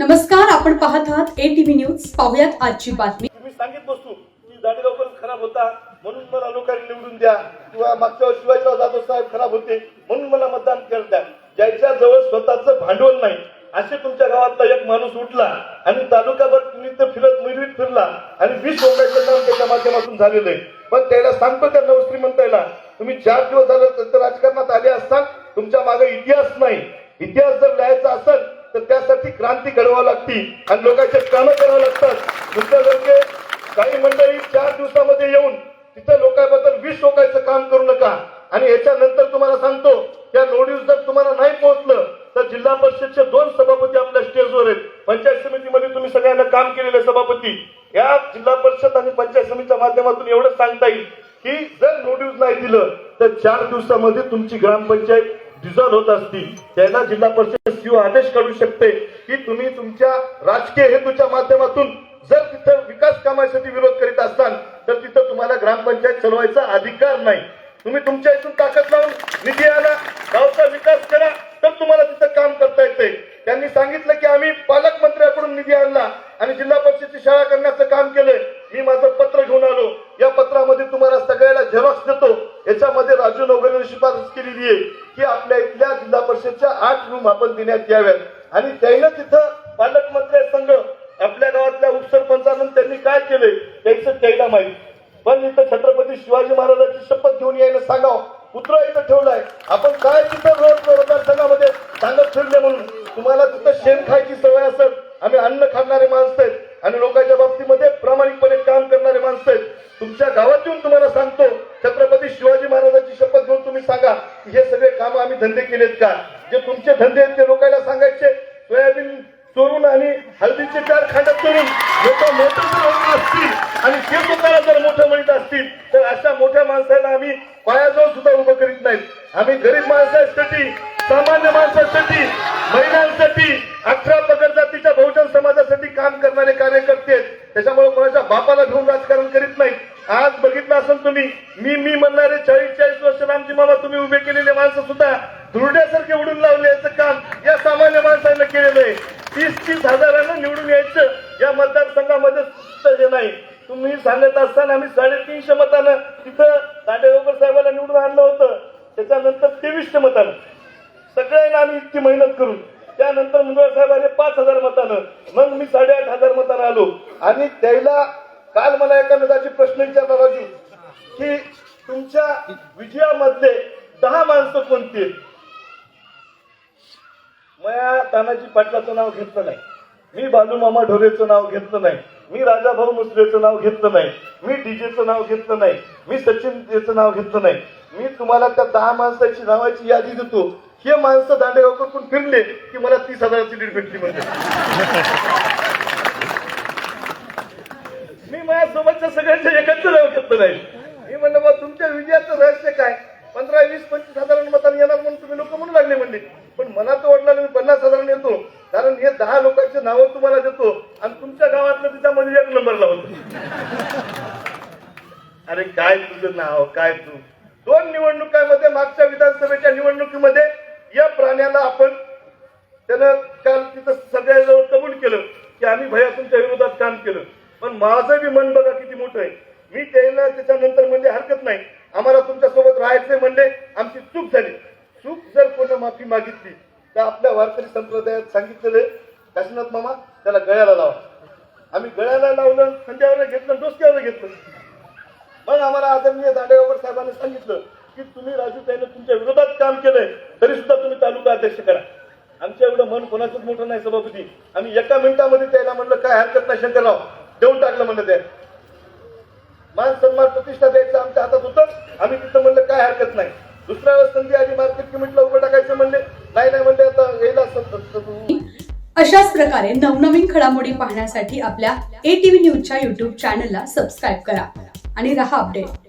नमस्कार आपण पाहत आहात ए टीव्ही न्यूज पाहुयात आजची बातमी. तुम्ही सांगित बसतो की दाढी लवकर खराब होता म्हणून मला लोकांनी निवडून द्या. किंवा मागच्या वेळेस शिवाजीराव जाधव साहेब खराब होते म्हणून मला मतदान कर द्या ज्याच्या जवळ स्वतःच भांडवल नाही असे तुमच्या गावातला एक माणूस उठला आणि तालुकाभर निमित्त फिरत मिरवीत फिरला आणि वीस लोकांचं काम त्याच्या माध्यमातून झालेलं आहे. पण त्याला सांगतो त्या नवश्रीमंताला तुम्ही चार दिवस झालं तर राजकारणात आले असतात तुमच्या मागे इतिहास नाही. इतिहास जर लिहायचा असेल तर त्यासाठी क्रांती घडवावी लागती. आणि लोकांचे कामं करावं लागतात. तुमच्यासारखे काही मंडळी चार दिवसामध्ये येऊन तिथं लोकांबद्दल वीस लोकांचं काम करू नका. आणि याच्यानंतर तुम्हाला सांगतो या नोटीस जर तुम्हाला नाही पोहोचलं तर जिल्हा परिषदचे दोन सभापती आपल्या स्टेजवर आहेत. पंचायत समितीमध्ये तुम्ही सगळ्यांना काम केलेले सभापती. या जिल्हा परिषद आणि पंचायत समितीच्या माध्यमातून एवढं सांगता येईल की जर नोटीस नाही दिलं तर चार दिवसामध्ये तुमची ग्रामपंचायत डिझॉल्व्ह होत असतील त्यांना जिल्हा परिषद सीओ आदेश काढू शकते की तुम्ही तुमच्या राजकीय हेतूच्या माध्यमातून जर तिथं विकास कामासाठी विरोध करीत असाल तर तिथं तुम्हाला ग्रामपंचायत चालवायचा अधिकार नाही. तुम्ही तुमच्या इथून ताकद लावून निधी आणा गावचा विकास करा तर तुम्हाला तिथं काम करता येते. त्यांनी सांगितलं की आम्ही पालकमंत्र्याकडून निधी आणला आणि जिल्हा परिषदची शाळा करण्याचं काम केलंय. मी माझं पत्र घेऊन आलो. या पत्रामध्ये तुम्हाला सगळ्याला झेरॉक्स देतो. याच्यामध्ये राजू नवघरेने शिफारस केलेली आहे. की आपल्या इथल्या जिल्हा परिषदच्या आठ रूम आपण देण्यात याव्यात. आणि त्यानं तिथं पालकमंत्री संघ आपल्या गावातल्या उपसरपंचानं त्यांनी काय केलंय त्याचं त्याला माहीत. पण इथं छत्रपती शिवाजी महाराजांची शपथ घेऊन यायला सांगावं. पुत्र इथं ठेवलाय. आपण काय तिथं रोज मतदारसंघामध्ये सांगत फिरले म्हणून? तुम्हाला तिथं शेण खायची सवय असेल आम्ही अन्न खाणारे माणसं आहेत. आणि लोकांच्या बाबतीमध्ये प्रामाणिकपणे काम करणारे माणसं आहेत. तुमच्या गावात येऊन तुम्हाला सांगतो छत्रपती शिवाजी महाराजांची शपथ घेऊन तुम्ही सांगा की हे सगळे कामं आम्ही धंदे केलेत का? जे तुमचे धंदे आहेत ते लोकांना सांगायचे सोयाबीन चोरून आणि हळदीचे चार खांडा चोरून लोक मोठं जर होत असतील आणि ते लोकांना जर मोठं म्हणत असतील तर अशा मोठ्या माणसाला आम्ही पायाजवळ सुद्धा उभं करीत नाहीत. आम्ही गरीब माणसासाठी सामान्य माणसासाठी महिलांसाठी अठरा पगड जातीच्या बहुजन समाजासाठी काम करणारे कार्यकर्ते आहेत. त्याच्यामुळे कोणाच्या बापाला घेऊन राजकारण करीत नाहीत. आज बघितलं असेल तुम्ही मी मी म्हणणारे चाळीस चाळीस वर्ष रामजी मामा तुम्ही उभे केलेले माणसं सुद्धा धुरड्यासारखे उडून लावले याचं काम या सामान्य माणसानं केलेलं आहे. तीस तीस हजारानं निवडून यायचं या मतदारसंघामध्ये हे नाही. तुम्ही सांगत असताना आम्ही साडेतीनशे मतानं तिथं दांडेगावकर साहेबाला निवडून आणलं होतं. त्याच्यानंतर तेवीसशे मतानं. सगळ्यांना आम्ही इतकी मेहनत करून त्यानंतर मुंडळ साहेब आले पाच हजार मतानं. मग मी साडेआठ हजार मतानं आलो. आणि त्याला काल मला एका नदाची प्रश्न विचारला राजू की तुमच्या विजयामध्ये दहा माणसं कोणती आहेत? मया तानाजी पाटलाचं नाव घेतलं नाही. मी बालूमामा ढोरेचं नाव घेतलं नाही. मी राजाभाऊ मुसरेचं नाव घेतलं नाही. मी डीजेचं नाव घेतलं नाही. मी सचिन नाव घेतलं नाही. मी तुम्हाला त्या दहा माणसाची नावाची यादी देतो. हे माणसं दांडेगावकडून फिरले की मला तीस हजाराची लीड भेटली म्हणजे माझ्यासोबतच्या सगळ्यांच्या एकत्र नाव घेतलं नाही. मी म्हणलं बा तुमच्या विजयाचं रहस्य काय? पंधरा वीस पंचवीस हजार मतांनी येणार म्हणून तुम्ही लोक म्हणू लागले म्हणले. पण मला तर वाटलं मी पन्नास हजारांनी येतो. कारण हे दहा लोकांची नावं तुम्हाला देतो आणि तुमच्या गावातलं त्याच्यामध्ये एक नंबर लावतो अरे काय तुझं नाव? काय तू? दोन निवडणुकांमध्ये मागच्या विधानसभेच्या निवडणुकीमध्ये या प्राण्याला आपण त्यानं काल तिथं सगळ्याजवळ कबूल केलं की आम्ही भैया तुमच्या विरोधात काम केलं. पण माझं बी मन बघा किती मोठं आहे. मी त्याला त्याच्यानंतर म्हणजे हरकत नाही. आम्हाला तुमच्यासोबत राहायचंय म्हणले आमची चूक झाली. चूक जर कोणी माफी मागितली तर आपल्या वारकरी संप्रदायात सांगितलेलं काशीनाथ मामा त्याला गळ्याला लावा. आम्ही गळ्याला लावलं संध्यावर घेतलं डोसक्यावर घेतलं. मग आम्हाला आदरणीय दांडेगावकर साहेबांनी सांगितलं की तुम्ही राजू त्याने तुमच्या विरोधात काम केलंय तरी सुद्धा तुम्ही तालुका अध्यक्ष करा. आमच्या एवढं मन कोणाचंच मोठं नाही सभापती. आम्ही एका मिनिटामध्ये त्याला म्हणलं काय हरकत नाही शंकरराव. देऊन टाकलं म्हणलं ते. मान सन्मान प्रतिष्ठा द्यायचं आमच्या हातात होतं. आम्ही तिथं म्हणलं काय हरकत नाही. दुसऱ्या वेळेस संधी आधी मार्केट कमिटीला उभं टाकायचं म्हणले. नाही नाही म्हणले आता यायला अशाच प्रकारे नवनवीन घडामोडी पाहण्यासाठी आपल्या ए टीव्ही न्यूजच्या युट्यूब चॅनलला सबस्क्राईब करा आणि रहा अपडेट